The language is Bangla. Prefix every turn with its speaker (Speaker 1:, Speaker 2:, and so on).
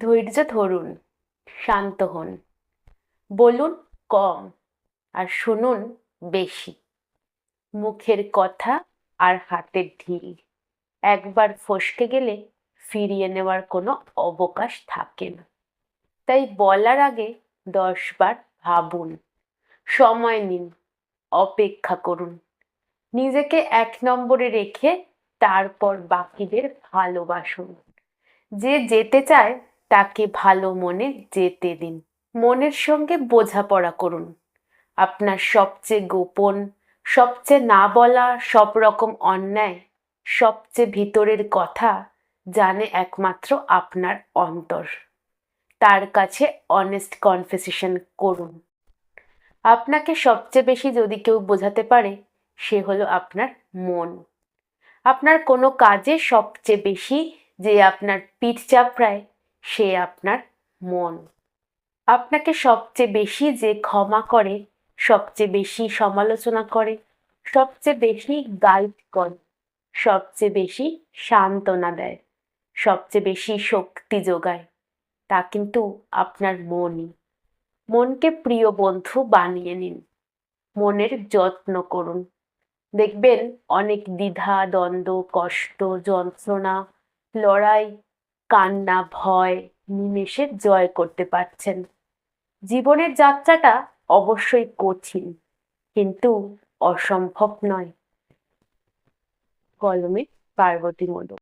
Speaker 1: ধৈর্য ধরুন, শান্ত হন। বলুন কম আর শুনুন বেশি। মুখের কথা আর হাতের ঢিল। একবার ফসকে গেলে ফিরিয়ে নেওয়ার কোনো অবকাশ থাকে না। তাই বলার আগে দশবার ভাবুন। সময় নিন, অপেক্ষা করুন। নিজেকে এক নম্বরে রেখে তারপর বাকিদের ভালোবাসুন। যে যেতে চায় তাকে ভালো মনে যেতে দিন। মনের সঙ্গে বোঝাপড়া করুন। আপনার সবচেয়ে গোপন, সবচেয়ে না বলা সব রকম অন্যায়, সবচেয়ে ভিতরের কথা জানে একমাত্র আপনার অন্তর। তার কাছে অনেস্ট কনফেসেশন করুন। আপনাকে সবচেয়ে বেশি যদি কেউ বোঝাতে পারে, সে হলো আপনার মন। আপনার কোনো কাজে সবচেয়ে বেশি যে আপনার পিঠ চাপড়ায় সে আপনার মন। আপনাকে সবচেয়ে বেশি যে ক্ষমা করে, সবচেয়ে বেশি সমালোচনা করে, সবচেয়ে বেশি গাইড করে, সবচেয়ে বেশি সান্ত্বনা দেয়, সবচেয়ে বেশি শক্তি যোগায়, তা কিন্তু আপনার মনই। মনকে প্রিয় বন্ধু বানিয়ে নিন। মনের যত্ন করুন। দেখবেন অনেক দ্বিধা, দ্বন্দ্ব, কষ্ট, যন্ত্রণা, লড়াই কান্না, ভয় নিমেষে জয় করতে পারছেন। জীবনের যাত্রাটা অবশ্যই কঠিন, কিন্তু অসম্ভব নয়। কলমে পার্বতী মোদক